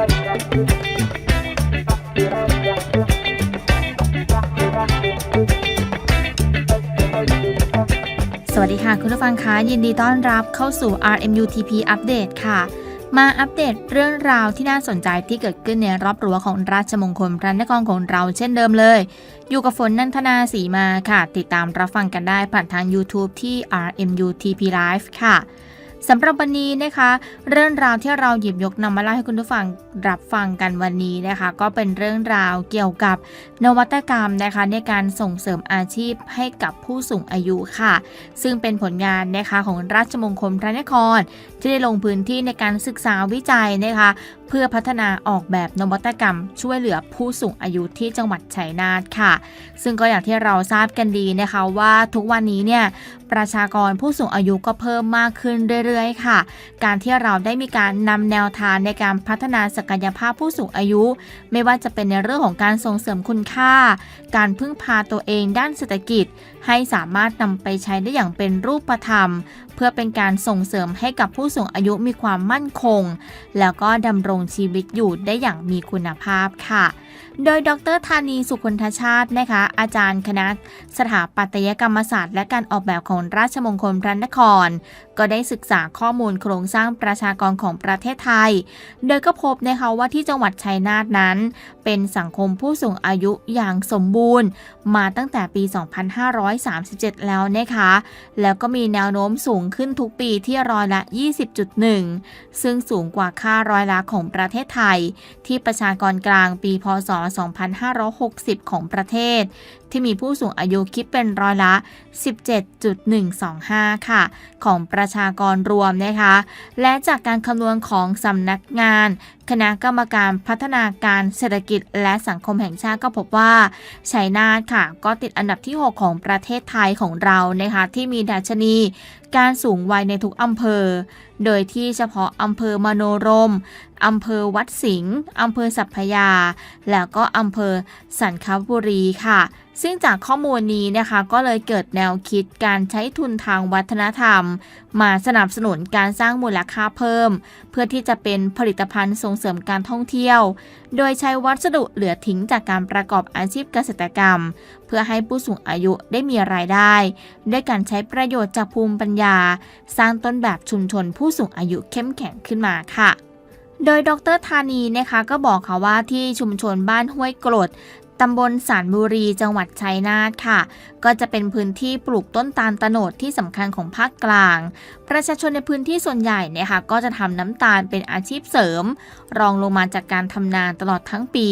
สวัสดีค่ะ คุณผู้ฟังคะยินดีต้อนรับเข้าสู่ RMUTP Update ค่ะ มาอัปเดตเรื่องราวที่น่าสนใจที่เกิดขึ้นในรอบรั้วของราชมงคลพระนครของเราเช่นเดิมเลย อยู่กับฝนนันทนาสีมาค่ะ ติดตามรับฟังกันได้ผ่านทาง YouTube ที่ RMUTP Live ค่ะ สำหรับวันนี้นะคะ เรื่องราวที่เราหยิบยกนำมาเล่าให้คุณผู้ฟังรับฟังกันวันนี้นะคะ ก็เป็นเรื่องราวเกี่ยวกับนวัตกรรมนะคะ ในการส่งเสริมอาชีพให้กับผู้สูงอายุค่ะ ซึ่งเป็นผลงานนะคะของราชมงคลพระนคร ที่ได้ลงพื้นที่ในการศึกษาวิจัยนะคะ เพื่อพัฒนาออกแบบนวัตกรรม ช่วยเหลือผู้สูงอายุที่จังหวัดชัยนาทค่ะ ซึ่งก็อย่างที่เราทราบกันดีนะคะว่าทุกวันนี้เนี่ยประชากรผู้สูงอายุก็เพิ่มมากขึ้นเรื่อยๆ ค่ะ การที่เราได้มีการนำแนวทางในการพัฒนาศักยภาพผู้สูงอายุ ไม่ว่าจะเป็นในเรื่องของการส่งเสริมคุณค่า การพึ่งพาตัวเองด้านเศรษฐกิจ ให้สามารถนำไปใช้ได้อย่างเป็นรูปธรรม พื่อเป็นการส่งเสริมให้กับผู้สูงอายุมีความมั่นคง แล้วก็ดำรงชีวิตอยู่ได้อย่างมีคุณภาพค่ะ โดยดรธานีสุคนทชาตินะคะ อาจารย์คณะสถาปัตยกรรมศาสตร์ และการออกแบบของราชมงคลพระนคร ก็ได้ศึกษาข้อมูลโครงสร้างประชากรของประเทศไทย โดยก็พบนะคะว่าที่จังหวัดชัยนาทนั้น เป็นสังคมผู้สูงอายุอย่างสมบูรณ์ มาตั้งแต่ปี 2537 แล้วนะคะ แล้วก็มีแนวโน้มสูงขึ้นทุกปีที่ร้อยละ 20.1 ซึ่งสูงกว่าค่าร้อยละของประเทศไทย ที่ประชากรกลางปีพศ 2560 ของประเทศ ที่มีผู้สูงอายุคิดเป็นร้อยละ 17.125 ค่ะ ของประชากรรวมนะคะ และจากการคำนวณของสำนักงาน คณะกรรมการพัฒนาการเศรษฐกิจและสังคมแห่งชาติก็พบว่าชัยนาทค่ะ ก็ติดอันดับที่ 6 ของประเทศไทยของเรานะคะที่มีดัชนี การสูงวัยในทุกอำเภอ โดยที่เฉพาะอำเภอมโนรมอำเภอวัดสิงห์อำเภอสัพพยา แล้วก็อำเภอสันคบุรีค่ะ ซึ่งจากข้อมูลนี้นะคะ ก็เลยเกิดแนวคิดการใช้ทุนทางวัฒนธรรม มาสนับสนุนการสร้างมูลค่าเพิ่ม เพื่อที่จะเป็นผลิตภัณฑ์ส่งเสริมการท่องเที่ยว โดยใช้วัสดุเหลือทิ้งจากการประกอบอาชีพเกษตรกรรม เพื่อให้ผู้สูงอายุได้มีรายได้ ด้วยการใช้ประโยชน์จากภูมิปัญญา สร้างต้นแบบชุมชนผู้สูงอายุเข้มแข็งขึ้นมาค่ะโดยดรธานีนะคะก็บอกค่ะว่าที่ชุมชนบ้านห้วยกรดตำบลสารบุรีจังหวัดชัยนาทค่ะก็จะเป็นพื้นที่ปลูกต้นตาลตะโนดที่สำคัญของภาคกลาง ประชาชนในพื้นที่ส่วนใหญ่เนี่ยค่ะก็จะทำน้ำตาลเป็นอาชีพเสริม รองลงมาจากการทำนาตลอดทั้งปี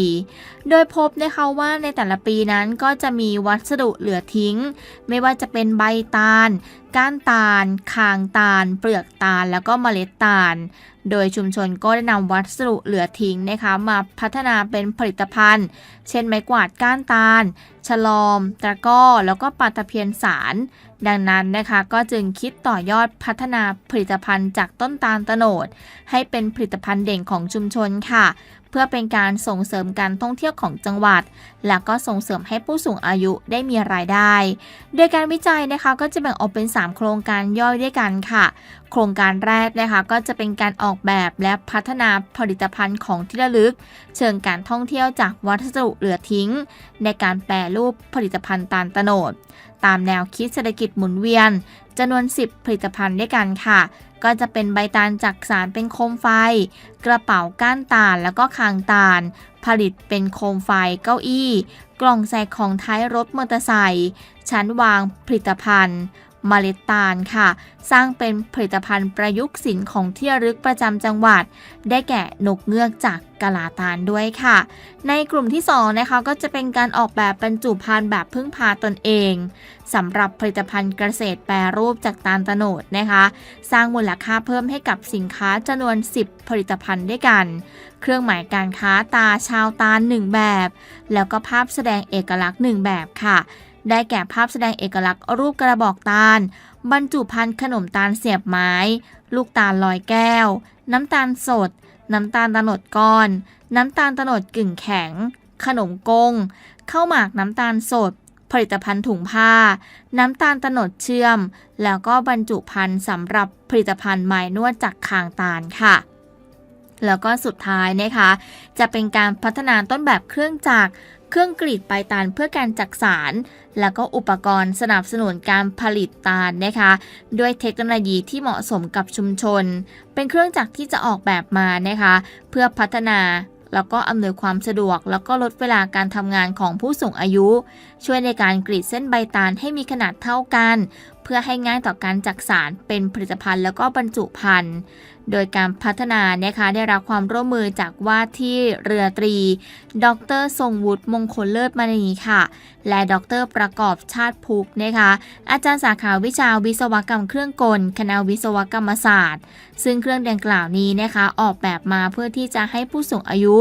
โดยพบนะคะว่าในแต่ละปีนั้นก็จะมีวัสดุเหลือทิ้ง ไม่ว่าจะเป็นใบตาล ก้านตาล คางตาล เปลือกตาล แล้วก็เมล็ดตาล โดยชุมชนก็ได้นำวัสดุเหลือทิ้งนะคะมาพัฒนาเป็นผลิตภัณฑ์ เช่นไม้กวาดก้านตาล ฉลอม ตะก้อ แล้วก็ปลาตะเพียนสาร ดังนั้นนะคะก็จึงคิดต่อยอดพัฒนาผลิตภัณฑ์จากต้นตาลตะโนด ให้เป็นผลิตภัณฑ์เด่นของชุมชนค่ะ เพื่อเป็นการส่งเสริมการท่องเที่ยวของจังหวัด และก็ส่งเสริมให้ผู้สูงอายุได้มีรายได้ โดยการวิจัยนะคะก็จะแบ่งออกเป็น 3 โครงการย่อยด้วยกันค่ะโครงการแรกนะคะก็จะเป็นการออกแบบและพัฒนาผลิตภัณฑ์ของที่ระลึก เชิงการท่องเที่ยวจากวัสดุเหลือทิ้ง ในการแปรรูปผลิตภัณฑ์ตาลตะโนด ตามแนวคิดเศรษฐกิจหมุนเวียนจำนวน 10 ผลิตภัณฑ์ด้วยกันค่ะ ก็จะเป็นใบตาลจากสารเป็นโคมไฟ กระเป๋าก้านตาลแล้วก็คางตาล ผลิตเป็นโคมไฟเก้าอี้ กล่องใส่ของท้ายรถมอเตอร์ไซค์ชั้นวางผลิตภัณฑ์ เมล็ดตาลค่ะ สร้างเป็นผลิตภัณฑ์ประยุกต์ศิลป์ของที่ระลึกประจำจังหวัด ได้แก่นกเงือกจากกะลาตาลด้วยค่ะ ในกลุ่มที่2นะคะก็จะเป็นการออกแบบบรรจุภัณฑ์แบบพึ่งพาตนเองสำหรับผลิตภัณฑ์เกษตรแปรรูปจากตาลตโนดนะคะ สร้างมูลค่าเพิ่มให้กับสินค้าจำนวน 10 ผลิตภัณฑ์ด้วยกัน เครื่องหมายการค้าตาชาวตาล1แบบ แล้วก็ภาพแสดงเอกลักษณ์ 1 แบบค่ะ ได้แก่ภาพแสดงเอกลักษณ์รูปกระบอกตาล บรรจุภัณฑ์ขนมตาลเสียบไม้ ลูกตาลลอยแก้ว น้ำตาลสด น้ำตาลตะนดก้อน น้ำตาลตะนดกึ่งแข็ง ขนมกงข้าวหมากน้ำตาลสด ผลิตภัณฑ์ถุงผ้า น้ำตาลตะนดเชื่อม แล้วก็บรรจุภัณฑ์สำหรับผลิตภัณฑ์ไม้นวดจากคางตาลค่ะแล้วก็สุดท้ายนะคะ จะเป็นการพัฒนาต้นแบบเครื่องจักร เครื่องกรีดใบตาลเพื่อการจักสาร แล้วก็อุปกรณ์สนับสนุนการผลิตตาลนะคะ ด้วยเทคโนโลยีที่เหมาะสมกับชุมชน เป็นเครื่องจักรที่จะออกแบบมานะคะ เพื่อพัฒนาแล้วก็อำนวยความสะดวก แล้วก็ลดเวลาการทำงานของผู้สูงอายุ ช่วยในการกรีดเส้นใบตาลให้มีขนาดเท่ากัน พื่อให้ง่ายต่อการจักสารเป็นผลิตภัณฑ์แล้วก็บรรจุภัณฑ์ โดยการพัฒนานะคะได้รับความร่วมมือจากว่าที่เรือตรี ดร ทรงวุฒิมงคลเลิศมณีค่ะ และดร ประกอบชาติพุกนะคะ อาจารย์สาขาวิชาวิศวกรรมเครื่องกล คณะวิศวกรรมศาสตร์ ซึ่งเครื่องดังกล่าวนี้นะคะ ออกแบบมาเพื่อที่จะให้ผู้สูงอายุ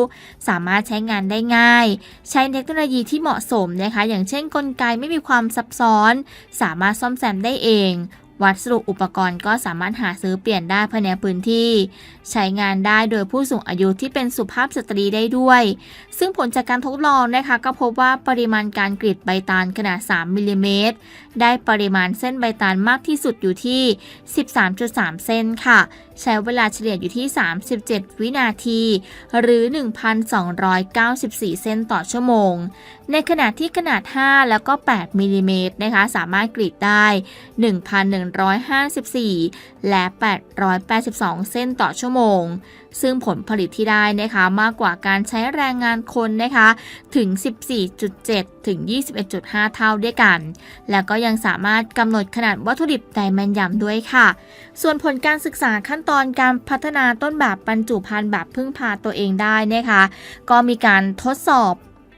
สามารถใช้งานได้ง่าย ใช้เทคโนโลยีที่เหมาะสมนะคะ อย่างเช่นกลไกไม่มีความซับซ้อน สามารถซ่อมแซมได้เอง วัสดุอุปกรณ์ก็สามารถหาซื้อเปลี่ยนได้ภายในพื้นที่ ใช้งานได้โดยผู้สูงอายุที่เป็นสุภาพสตรีได้ด้วย ซึ่งผลจากการทดลองนะคะก็พบว่าปริมาณการกรีดใบตาลขนาด 3มิลลิเมตรได้ปริมาณเส้นใบตาลมากที่สุดอยู่ที่ 13.3 เส้นค่ะ ใช้เวลาเฉลี่ยอยู่ที่ 37 วินาที หรือ 1,294 เส้นต่อชั่วโมง ในขณะที่ขนาด 5 แล้วก็ 8มิลลิเมตรนะคะสามารถกรีดได้154 และ 882 เส้นต่อชั่วโมง ซึ่งผลผลิตที่ได้นะคะมากกว่าการใช้แรงงานคนนะคะถึง 14.7 ถึง 21.5 เท่าด้วยกัน แล้วก็ยังสามารถกำหนดขนาดวัตถุดิบได้แม่นยำด้วยค่ะ ส่วนผลการศึกษาขั้นตอนการพัฒนาต้นแบบบรรจุภัณฑ์แบบพึ่งพาตัวเองได้นะคะ ก็มีการทดสอบ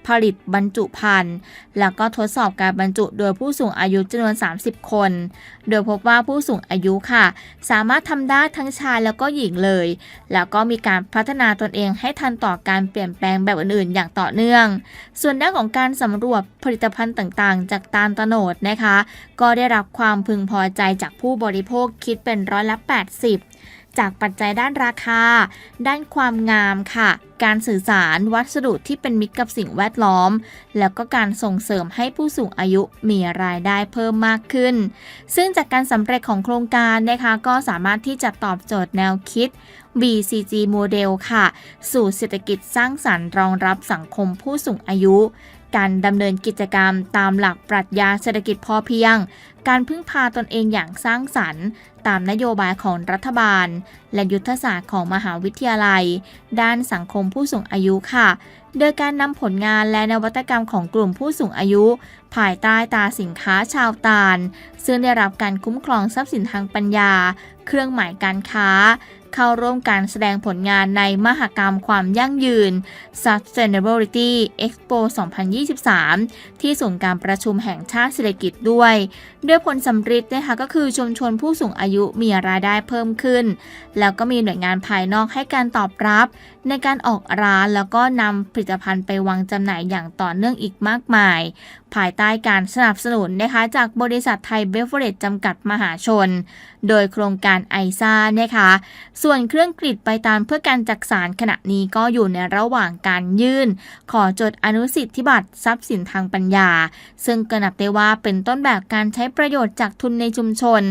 ผลิตบรรจุภัณฑ์ แล้วก็ทดสอบการบรรจุโดยผู้สูงอายุจำนวน 30 คน โดยพบว่าผู้สูงอายุค่ะ สามารถทำได้ทั้งชายแล้วก็หญิงเลย แล้วก็มีการพัฒนาตนเองให้ทันต่อการเปลี่ยนแปลงแบบอื่นๆ อย่างต่อเนื่อง ส่วนด้านของการสำรวจผลิตภัณฑ์ต่างๆ จากตาลตโนดนะคะ ก็ได้รับความพึงพอใจจากผู้บริโภคคิดเป็นร้อยละ80 จากปัจจัยด้านราคา ด้านความงามค่ะ การสื่อสารวัสดุที่เป็นมิตรกับสิ่งแวดล้อม แล้วก็การส่งเสริมให้ผู้สูงอายุมีรายได้เพิ่มมากขึ้น ซึ่งจากการสำเร็จของโครงการนะคะก็สามารถที่จะตอบโจทย์แนวคิด BCG โมเดลค่ะ สู่เศรษฐกิจสร้างสรรค์รองรับสังคมผู้สูงอายุ การดำเนินกิจกรรมตามหลักปรัชญาเศรษฐกิจพอเพียง การพึ่งพาตนเองอย่างสร้างสรรค์ ตามนโยบายของรัฐบาล และยุทธศาสตร์ของมหาวิทยาลัย ด้านสังคมผู้สูงอายุค่ะ โดยการนำผลงานและนวัตกรรมของกลุ่มผู้สูงอายุ ภายใต้ตาสินค้าชาวตาล ซึ่งได้รับการคุ้มครองทรัพย์สินทางปัญญา เครื่องหมายการค้า เข้าร่วมการแสดงผลงานในมหกรรมความยั่งยืน Sustainability Expo 2023 ที่ศูนย์การประชุมแห่งชาติเศรษฐกิจด้วย ด้วยผลสำเร็จนะคะก็คือชุมชนผู้สูงอายุมีรายได้เพิ่มขึ้น แล้วก็มีหน่วยงานภายนอกให้การตอบรับ ในการออกร้านแล้วก็นำผลิตภัณฑ์ไปวางจำหน่ายอย่างต่อเนื่องอีกมากมาย ภายใต้การสนับสนุนนะคะจากบริษัทไทยเบฟเวอเรจจำกัดมหาชน โดยโครงการไอซ่านะคะส่วนเครื่องกรีดใบตาลเพื่อการจักสารขณะนี้ก็อยู่ในระหว่างการยื่น ขอจดอนุสิทธิบัตรทรัพย์สินทางปัญญา ซึ่งก็นับได้ว่าเป็นต้นแบบการใช้ประโยชน์จากทุนในชุมชน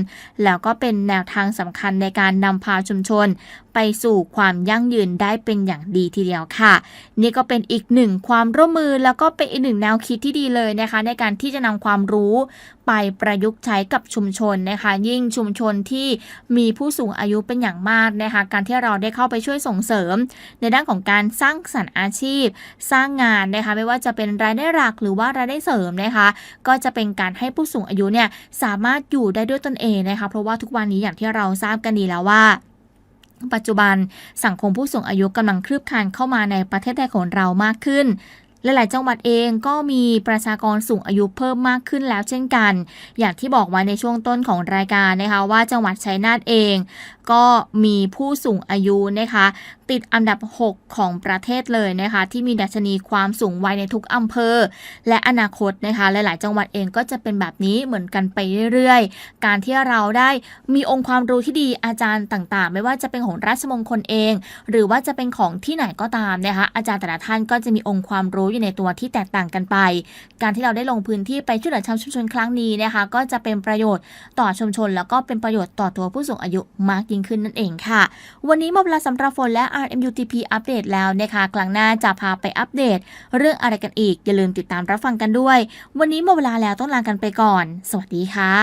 แล้วก็เป็นแนวทางสำคัญในการนำพาชุมชน ไปสู่ความยั่งยืนได้เป็นอย่างดีทีเดียวค่ะ นี่ก็เป็นอีกหนึ่งความร่วมมือแล้วก็เป็นอีกหนึ่งแนวคิดที่ดีเลยนะคะ ในการที่จะนำความรู้ไปประยุกต์ใช้กับชุมชนนะคะ ยิ่งชุมชนที่มีผู้สูงอายุเป็นอย่างมากนะคะ การที่เราได้เข้าไปช่วยส่งเสริม ในด้านของการสร้างสรรค์อาชีพ สร้างงานนะคะ ไม่ว่าจะเป็นรายได้หลักหรือว่ารายได้เสริมนะคะ ก็จะเป็นการให้ผู้สูงอายุเนี่ยสามารถอยู่ได้ด้วยตนเองนะคะ เพราะว่าทุกวันนี้อย่างที่เราทราบกันดีแล้วว่า ปัจจุบันสังคมผู้สูงอายุกำลังคลืบคลานเข้ามาในประเทศไทยของเรามากขึ้นหลาย ๆ จังหวัดเองก็มีประชากรสูงอายุเพิ่มมากขึ้นแล้วเช่นกัน อย่างที่บอกไว้ในช่วงต้นของรายการนะคะว่าจังหวัดชัยนาทเอง ก็มีผู้สูงอายุนะคะ ติดอันดับ 6 ของประเทศเลยนะคะ ที่มีดัชนีความสูงวัยในทุกอำเภอ และอนาคตนะคะ หลาย ๆ จังหวัดเองก็จะเป็นแบบนี้เหมือนกันไปเรื่อย ๆ การที่เราได้มีองค์ความรู้ที่ดีอาจารย์ต่าง ๆ ไม่ว่าจะเป็นของราชมงคลเอง หรือว่าจะเป็นของที่ไหนก็ตามนะคะ อาจารย์แต่ละท่านก็จะมีองค์ความรู้อยู่ในตัวที่แตกต่างกันไป การที่เราได้ลงพื้นที่ไปช่วยเหลือชาวชุมชนครั้งนี้นะคะ ก็จะเป็นประโยชน์ต่อชุมชน แล้วก็เป็นประโยชน์ต่อตัวผู้สูงอายุมากยิ่งยิ่งขึ้นนั่นเองค่ะ วันนี้หมดเวลาสำหรับฝนและ RMUTP อัปเดตแล้วนะคะครั้งหน้าจะพาไปอัปเดต เรื่องอะไรกันอีก อย่าลืมติดตามรับฟังกันด้วย วันนี้หมดเวลาแล้วต้องลากันไปก่อน สวัสดีค่ะ